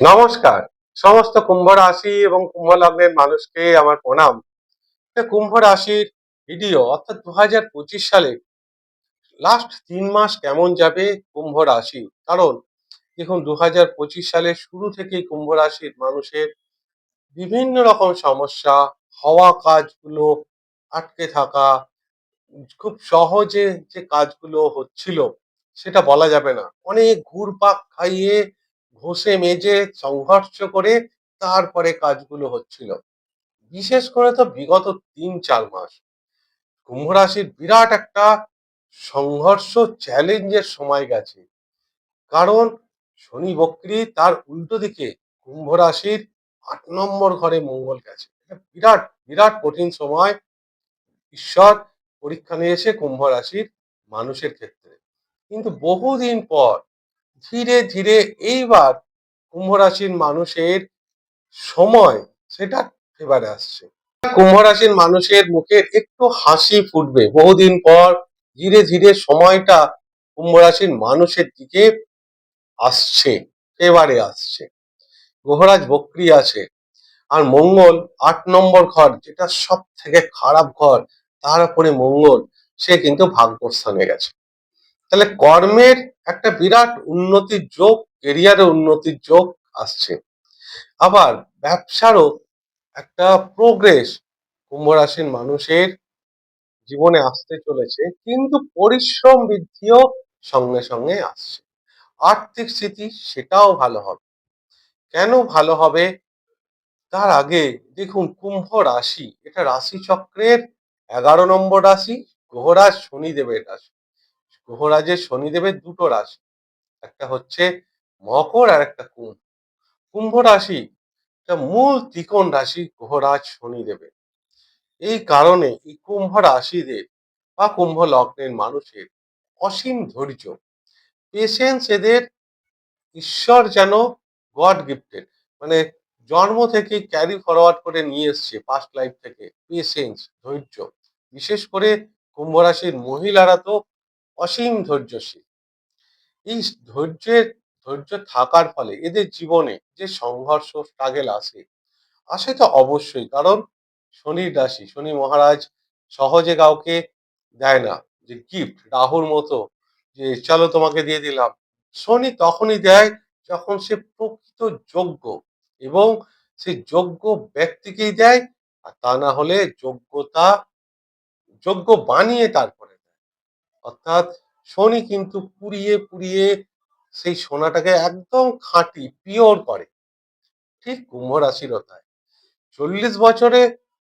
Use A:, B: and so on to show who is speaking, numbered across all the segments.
A: নমস্কার। সমস্ত কুম্ভ রাশি এবং কুম্ভ লগ্নের মানুষকে আমার প্রণাম। কুম্ভ রাশির ভিডিও অর্থাৎ দু হাজার পঁচিশ সালে লাস্ট তিন মাস কেমন যাবে কুম্ভ রাশি? কারণ দেখুন দু হাজার পঁচিশ সালের শুরু থেকেই কুম্ভ রাশির মানুষের বিভিন্ন রকম সমস্যা, হওয়া কাজগুলো আটকে থাকা, খুব সহজে যে কাজগুলো হচ্ছিল, সেটা বলা যাবে না। অনেক ঘুরপাক খাইয়ে ঘষে মেজে সংঘর্ষ করে তারপরে কাজগুলো হচ্ছিল। বিশেষ করে তো বিগত তিন চার মাস। কুম্ভ রাশির বিরাট একটা সংঘর্ষ চ্যালেঞ্জের সময় গেছে। কারণ শনি বক্রী তার উল্টো দিকে কুম্ভ রাশির আট নম্বর ঘরে মঙ্গল গেছে। বিরাট বিরাট কঠিন সময়। ঈশ্বর পরীক্ষা নিয়েছে কুম্ভ রাশির মানুষের ক্ষেত্রে। কিন্তু বহুদিন পর ধীরে ধীরে এইবার কুম্ভ রাশির মানুষের সময় সেটা ফেবারে আসছে। কুম্ভ রাশির মানুষের মুখে একটু হাসি ফুটবে। বহুদিন পর ধীরে ধীরে সময়টা কুম্ভ রাশির মানুষের দিকে আসছে, এবারে আসছে। গ্রহরাজ বক্রি আছে। আর মঙ্গল আট নম্বর ঘর, যেটা সব থেকে খারাপ ঘর, তার উপরে মঙ্গল, সে কিন্তু ভাগ্যস্থানে গেছে। তাহলে কর্মের একটা বিরাট উন্নতির যোগ কেরিয়ারে উন্নতির যোগ আসছে। আবার ব্যবসারও একটা প্রোগ্রেস কুম্ভ রাশির মানুষের জীবনে আসতে চলেছে, কিন্তু পরিশ্রম বৃদ্ধিও সঙ্গে সঙ্গে আসছে। আর্থিক স্থিতি সেটাও ভালো হবে। কেন ভালো হবে? তার আগে দেখুন, কুম্ভ রাশি, এটা রাশি চক্রের এগারো নম্বর রাশি, গ্রহরাজ শনিদেবের রাশি। গ্রহরাজের শনিদেবের দুটো রাশি, একটা হচ্ছে মকর আর একটা কুম্ভ। কুম্ভ রাশি মূল ত্রিকোণ রাশি গ্রহরাজ শনিদেবের। এই কারণে এই কুম্ভ রাশিদের বা কুম্ভ লগ্নের মানুষের অসীম ধৈর্য পেশেন্স এদের ঈশ্বর যেন গড গিফটেড মানে জন্ম থেকে ক্যারি ফরওয়ার্ড করে নিয়ে এসছে পাস্ট লাইফ থেকে পেশেন্স ধৈর্য। বিশেষ করে কুম্ভ রাশির মহিলারা তো অসীম ধৈর্যশীল। এই ধৈর্যের, ধৈর্য থাকার ফলে এদের জীবনে যে সংঘর্ষ স্ট্রাগেল আসে আসে তো অবশ্যই। কারণ শনির রাশি, শনি মহারাজ সহজে কাউকে দেয় না। যে গিফট রাহুর মতো যে, চলো তোমাকে দিয়ে দিলাম। শনি তখনই দেয় যখন সে প্রকৃত যোগ্য এবং সে যোগ্য ব্যক্তিকেই দেয়। আর তা না হলে যোগ্যতা, যোগ্য বানিয়ে তারপরে অর্থাৎ শনি কিন্তু পুড়িয়ে পুড়িয়ে সেই সোনাটাকে একদম খাঁটি, পিওর করে। ঠিক কুম্ভ রাশিরও তাই চল্লিশ বছরে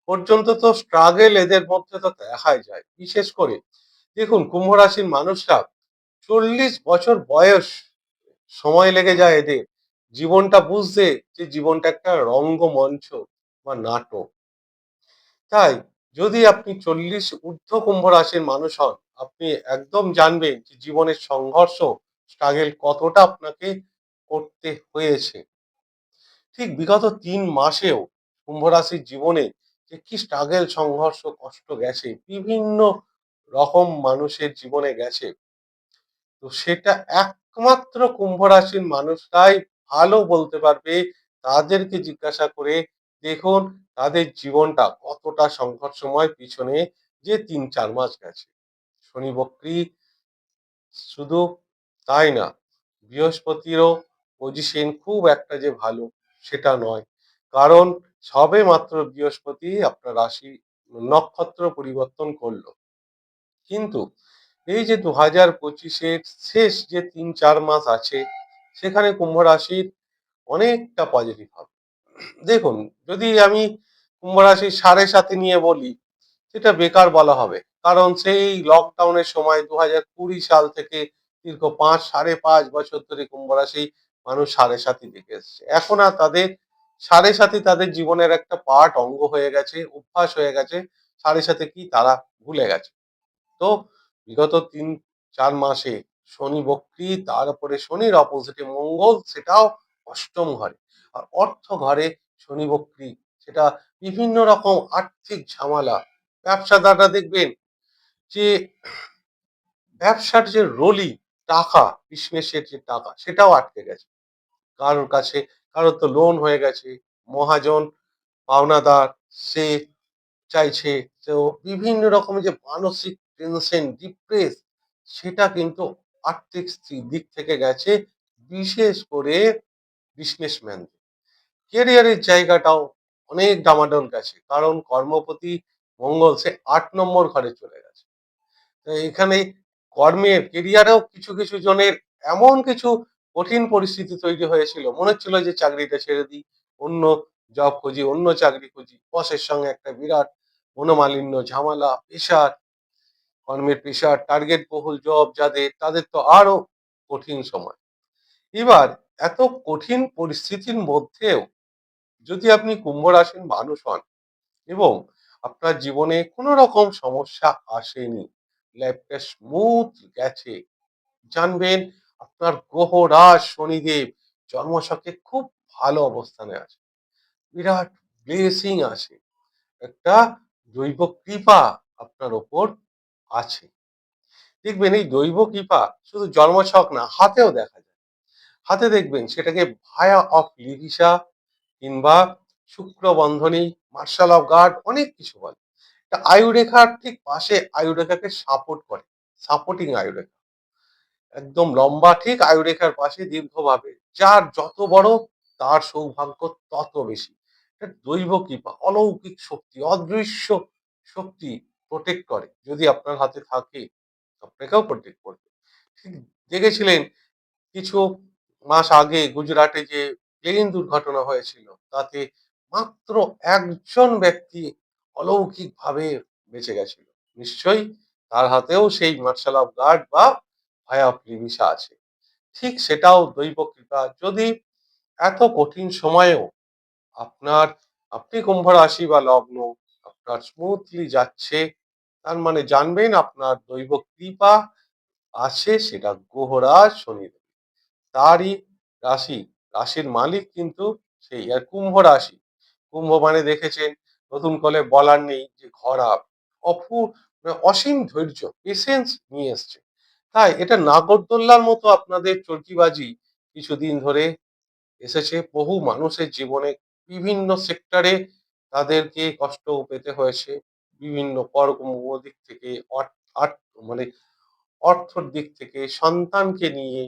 A: পর্যন্ত তো স্ট্রাগেল এদের মধ্যে তো দেখাই যায়। বিশেষ করে দেখুন, কুম্ভ রাশির মানুষরা চল্লিশ বছর বয়স সময় লেগে যায় এদের। জীবনটা বুঝতে যে জীবনটা একটা রঙ্গমঞ্চ বা নাটক। তাই যদি আপনি চল্লিশ ঊর্ধ্ব কুম্ভ রাশির মানুষ হন আপনি একদম জানবেন যে জীবনের সংঘর্ষ স্ট্রাগেল কতটা আপনাকে করতে হয়েছে। ঠিক বিগত তিন মাসেও কুম্ভ রাশির জীবনে যে কি স্ট্রাগেল সংঘর্ষ, কষ্ট গেছে, বিভিন্ন রকম মানুষের জীবনে গেছে। তো সেটা একমাত্র কুম্ভ রাশির মানুষরাই ভালো বলতে পারবে, তাদেরকে জিজ্ঞাসা করে দেখুন তাদের জীবনটা কতটা সংঘর্ষময় পিছনে যে তিন চার মাস গেছে। শনি বক্রী শুধু তাই না, বৃহস্পতিরও পজিশন খুব একটা যে ভালো সেটা নয়। কারণ সবে মাত্র বৃহস্পতি আপনার রাশি নক্ষত্র পরিবর্তন করল। কিন্তু এই যে দু হাজার পঁচিশের শেষ যে তিন চার মাস আছে, সেখানে কুম্ভ রাশির অনেকটা পজিটিভ হবে। দেখুন, যদি আমি কুম্ভ রাশির সাড়ে সাথে নিয়ে বলি সেটা বেকার বলা হবে। কারণ সেই লকডাউনের সময় দু হাজার কুড়ি সাল থেকে দীর্ঘ পাঁচ, সাড়ে পাঁচ বছর ধরে কুম্ভ রাশি মানুষ সাড়ে সাথী দেখে এসছে। এখন আর তাদের সাড়ে সাথী তাদের জীবনের একটা পার্ট অঙ্গ হয়ে গেছে, অভ্যাস হয়ে গেছে, সাড়ে সাথে কি তারা ভুলে গেছে। তো বিগত তিন, চার মাসে শনি বক্রী তারপরে শনির অপোজিটে মঙ্গল, সেটাও অষ্টম ঘরে। আর অর্থ ঘরে শনি বক্রী, সেটা বিভিন্ন রকম আর্থিক ঝামেলা ব্যবসাদাররা দেখবেন যে ব্যবসার যে রলি, টাকা বিজনেসের যে টাকা, সেটাও আটকে গেছে। কারোর কাছে, কারোর তো লোন হয়ে গেছে, মহাজন, পাওনাদার, সে চাইছে, তো বিভিন্ন রকমের যে মানসিক টেনশন ডিপ্রেস সেটা কিন্তু আর্থিক দিক থেকে গেছে, বিশেষ করে বিজনেসম্যানদের কেরিয়ারের জায়গাটাও অনেক ডামাডোল গেছে, কারণ কর্মপতি মঙ্গল সে আট নম্বর ঘরে চলে গেছে। এখানে কর্মের কেরিয়ারেও কিছু কিছু জনের এমন কিছু কঠিন পরিস্থিতি তৈরি হয়েছিল। মনে হচ্ছিল যে চাকরিটা ছেড়ে দিই, অন্য জব খুঁজি, অন্য চাকরি খুঁজি। বসের সঙ্গে একটা বিরাট মনোমালিন্য, ঝামেলা পেশার কর্মের পেশার টার্গেট বহুল জব যাদের, তাদের তো আরও কঠিন সময়। এবার এত কঠিন পরিস্থিতির মধ্যেও যদি আপনি কুম্ভ রাশির মানুষ হন এবং আপনার জীবনে কোনো রকম সমস্যা আসেনি। লাইফটা স্মুথ গেছে। জানবেন, আপনার গ্রহ রাজ শনিদেব জন্মছকে খুব ভালো অবস্থানে আছে। বিরাট ব্লেসিং আছে। একটা দৈব কৃপা আপনার ওপর আছে। দেখবেন এই দৈব কৃপা শুধু জন্মছক না, হাতেও দেখা যায়। হাতে দেখবেন সেটাকে ভায়া অফ লিভিসা কিংবা শুক্র বন্ধনী মার্শাল অফ গার্ড অনেক কিছু বলে। আয়ুরেখার ঠিক পাশে আয়ুরেখাকে সাপোর্ট করে সাপোর্টিং আয়ুরেখা। একদম লম্বা ঠিক আয়ুরেখার পাশে দীর্ঘভাবে, যার যত বড় তার সৌভাগ্য তত বেশি। দৈব কৃপা, অলৌকিক শক্তি, অদৃশ্য শক্তি প্রোটেক্ট করে। যদি আপনার হাতে থাকে, আপনাকেও প্রোটেক্ট করবে। ঠিক দেখেছিলেন, কিছু মাস আগে গুজরাটে যে প্লেন দুর্ঘটনা হয়েছিল, তাতে মাত্র একজন ব্যক্তি অলৌকিকভাবে বেঁচে গেছিল। নিশ্চয়ই তার হাতেও সেই মার্শাল অফ গার্ড বা ভায়া অফ আছে। ঠিক সেটাও দৈব কৃপা। যদি এত কঠিন সময়েও আপনার, আপনি কুম্ভ রাশি বা লগ্ন আপনার স্মুথলি যাচ্ছে, তার মানে জানবেন আপনার দৈব কৃপা আছে সেটা গ্রহরাজ শনিদেব। তারই রাশি, রাশির মালিক কিন্তু সেই, আর কুম্ভ রাশি কুম্ভ মানে দেখেছেন, নতুন কলে বলার নেই যে খরা অপু মানে অসীম ধৈর্য পেশেন্স নিয়ে এসছে। তাই এটা নাগরদোল্লার মতো আপনাদের চরকিবাজি কিছুদিন ধরে এসেছে। বহু মানুষের জীবনে বিভিন্ন সেক্টরে তাদেরকে কষ্ট পেতে হয়েছে। বিভিন্ন কর্ম দিক থেকে মানে অর্থর দিক থেকে, সন্তানকে নিয়ে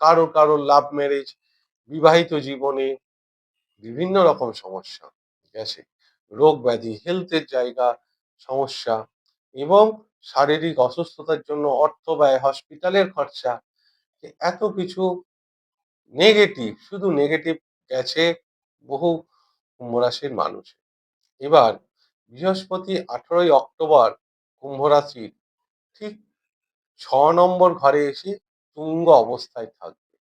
A: কারও কারও লাভ ম্যারেজ বিবাহিত জীবনে বিভিন্ন রকম সমস্যা। গেছে। রোগ ব্যাধি হেলথের জায়গা, সমস্যা এবং শারীরিক অসুস্থতার জন্য অর্থ ব্যয় হসপিটালের খরচা এত কিছু নেগেটিভ শুধু নেগেটিভ গেছে বহু কুম্ভ রাশির মানুষ। এবার বৃহস্পতি আঠারোই অক্টোবর কুম্ভ রাশির ঠিক ছ নম্বর ঘরে এসে তুঙ্গ অবস্থায় থাকবে।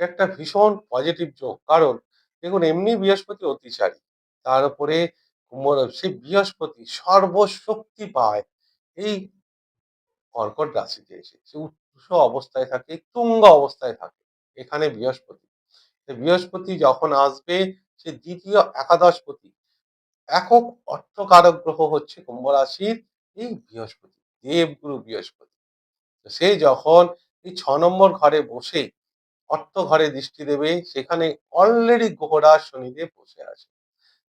A: একটা ভীষণ পজিটিভ যোগ। কারণ দেখুন, এমনি বৃহস্পতি অতিচারী। তার উপরে সেই বৃহস্পতি সর্বশক্তি পায়। এই কর্কট রাশিতে এসে সে উচ্চ অবস্থায় থাকে, তুঙ্গ অবস্থায় থাকে, এখানে বৃহস্পতি। বৃহস্পতি যখন আসবে, সে দ্বিতীয় একাদশপতি। একক অর্থকারক গ্রহ হচ্ছে কুম্ভ রাশির এই বৃহস্পতি, দেবগুরু বৃহস্পতি। সে যখন এই ছ নম্বর ঘরে বসে অর্থ ঘরে দৃষ্টি দেবে, সেখানে অলরেডি গ্রহরাজ শনিদেব বসে আছে।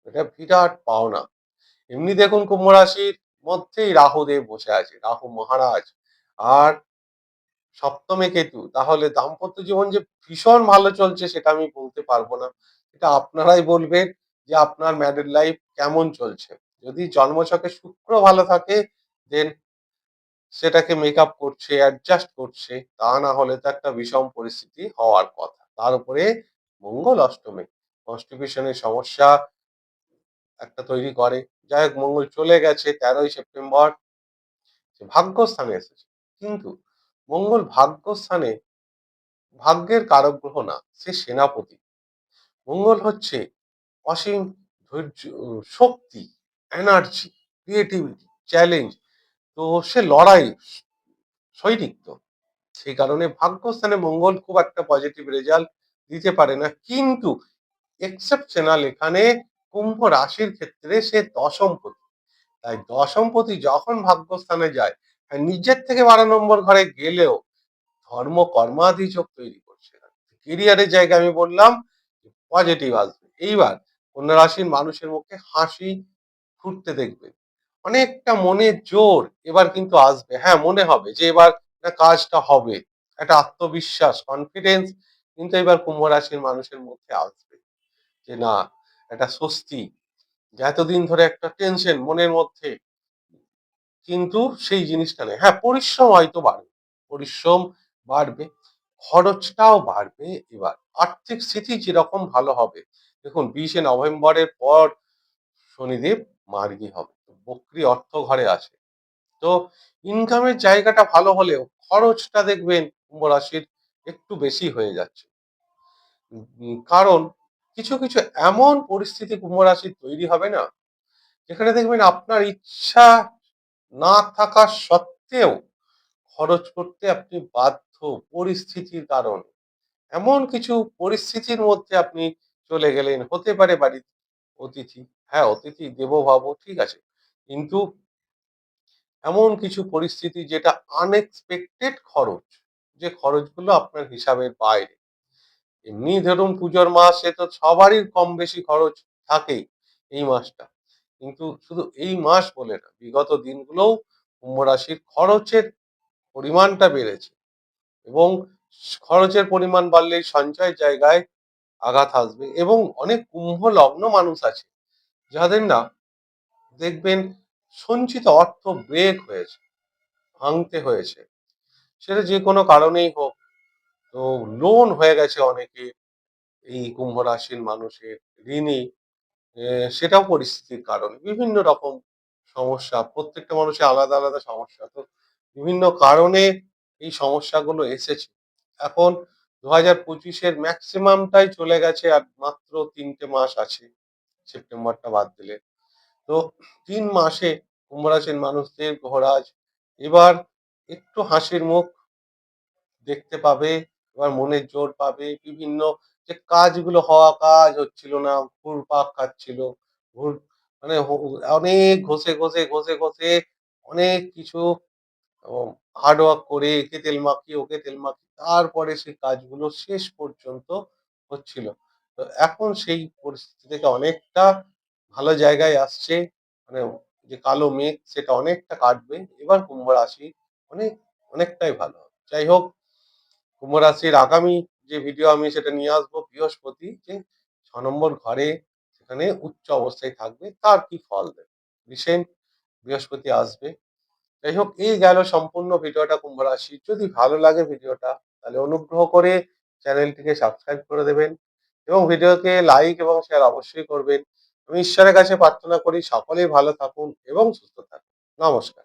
A: বিরাট পাওনা। এমনি দেখুন কুম্ভ রাশির মধ্যেই রাহুদেব বসে আছে, রাহু মহারাজ। আর সপ্তমে কেতু, তাহলে দাম্পত্য জীবন যে ভীষণ ভালো চলছে সেটা আমি বলতে পারব না। এটা আপনারাই বলবেন যে আপনার ম্যারেড লাইফ কেমন চলছে? যদি জন্মছকে শুক্র ভালো থাকে দেন সেটাকে মেক আপ করছে অ্যাডজাস্ট করছে, তা না হলে তো একটা বিষম পরিস্থিতি হওয়ার কথা। তার উপরে মঙ্গল অষ্টমে কনস্টিপেশনের সমস্যা একটা তৈরি করে। যাই হোক মঙ্গল চলে গেছে তেরোই সেপ্টেম্বর। ভাগ্যস্থানে এসেছে। কিন্তু মঙ্গল ভাগ্যস্থানে ভাগ্যের কারক গ্রহ না, সে সেনাপতি। মঙ্গল হচ্ছে অসীম ধৈর্য, শক্তি এনার্জি ক্রিয়েটিভিটি চ্যালেঞ্জ তো সে লড়াই সৈনিক তো। সেই কারণে ভাগ্যস্থানে মঙ্গল খুব একটা পজিটিভ রেজাল্ট দিতে পারে না। কিন্তু এক্সেপশনাল এখানে কুম্ভ রাশির ক্ষেত্রে সে দশমপতি। তাই দশমপতি যখন ভাগ্যস্থানে যায় নিজের থেকে বারো নম্বর ঘরে গেলেও ধর্ম কর্মাধি যোগ তৈরি করছে। কেরিয়ারের জায়গায় আমি বললাম পজিটিভ আসবে। এইবার কন্যা রাশির মানুষের মুখে হাসি ফুটতে দেখবে। অনেকটা মনের জোর এবার কিন্তু আসবে। হ্যাঁ মনে হবে যে এবার কাজটা হবে। একটা আত্মবিশ্বাস কনফিডেন্স কিন্তু এবার কুম্ভ রাশির মানুষের মধ্যে আসবে যে না একটা স্বস্তি। এতদিন ধরে একটা টেনশন মনের মধ্যে, কিন্তু সেই জিনিসটা নেই। হ্যাঁ পরিশ্রম হয়তো বাড়বে। পরিশ্রম বাড়বে, খরচটাও বাড়বে এবার। আর্থিক স্থিতি যেরকম ভালো হবে, দেখুন বিশে নভেম্বরের পর শনিদেব মার্গী হবে। বক্রি অর্থ ঘরে আছে। তো ইনকামের জায়গাটা ভালো হলেও খরচটা দেখবেন কুম্ভ রাশির একটু বেশি হয়ে যাচ্ছে। কারণ কিছু কিছু এমন পরিস্থিতি কুম্ভ তৈরি হবে না, যেখানে দেখবেন আপনার ইচ্ছা না থাকা সত্ত্বেও খরচ করতে আপনি বাধ্য পরিস্থিতির কারণে। এমন কিছু পরিস্থিতির মধ্যে আপনি চলে গেলেন, হতে পারে বাড়িতে অতিথি হ্যাঁ অতিথি দেব ভাবো ঠিক আছে, কিন্তু এমন কিছু পরিস্থিতি যেটা আনএক্সপেক্টেড খরচ, যে খরচগুলো আপনার হিসাবের বাইরে। এমনি ধরুন পুজোর মাস সে তো সবারই কম বেশি খরচ থাকেই এই মাসটা। কিন্তু শুধু এই মাস বলে না, বিগত দিনগুলোও কুম্ভ রাশির খরচের পরিমাণটা বেড়েছে এবং খরচের পরিমাণ বাড়লেই সঞ্চয় জায়গায় আঘাত আসবে এবং অনেক কুম্ভ লগ্ন মানুষ আছে যাদের না দেখবেন সঞ্চিত অর্থ ব্রেক হয়েছে, ভাঙতে হয়েছে। সেটা যে কোনো কারণেই হোক তো লোন হয়ে গেছে অনেকে এই কুম্ভ রাশির মানুষের ঋণী। সেটাও পরিস্থিতির কারণে। বিভিন্ন রকম সমস্যা, প্রত্যেকটা মানুষের আলাদা আলাদা সমস্যা। তো বিভিন্ন কারণে এই সমস্যাগুলো এসেছে। এখন দু হাজার পঁচিশের ম্যাক্সিমামটাই চলে গেছে আর মাত্র তিনটে মাস আছে, সেপ্টেম্বরটা বাদ দিলে। তো তিন মাসে কুম্ভ রাশির মানুষদের ঘোরাজ এবার একটু হাসির মুখ দেখতে পাবে। এবার মনের জোর পাবে, বিভিন্ন যে কাজগুলো হওয়া কাজ হচ্ছিল না, ঘুরপাক খাচ্ছিল, ঘুর মানে অনেক ঘষে ঘষে ঘষে ঘষে অনেক কিছু হার্ড ওয়ার্ক করে একে তেল মাখিয়ে, ওকে তেল মাখিয়ে তারপরে সেই কাজগুলো শেষ পর্যন্ত হচ্ছিল। তো এখন সেই পরিস্থিতি থেকে অনেকটা ভালো জায়গায় আসছে মানে যে কালো মেঘ সেটা অনেকটা কাটবে, এবার কুম্ভ রাশি অনেক, অনেকটাই ভালো। যাই হোক কুম্ভ রাশির আগামী যে ভিডিও আমি সেটা নিয়ে আসব বৃহস্পতি, যে ছ নম্বর ঘরে সেখানে উচ্চ অবস্থায় থাকবে, তার কি ফল দেবে? রিসেন্ট বৃহস্পতি আসবে। যাই হোক, এই গেল সম্পূর্ণ ভিডিওটা কুম্ভ রাশি যদি ভালো লাগে ভিডিওটা তাহলে অনুগ্রহ করে চ্যানেলটিকে সাবস্ক্রাইব করে দেবেন এবং ভিডিওকে লাইক এবং শেয়ার অবশ্যই করবেন। আমি ঈশ্বরের কাছে প্রার্থনা করি, সকলেই ভালো থাকুন এবং সুস্থ থাকুন। নমস্কার।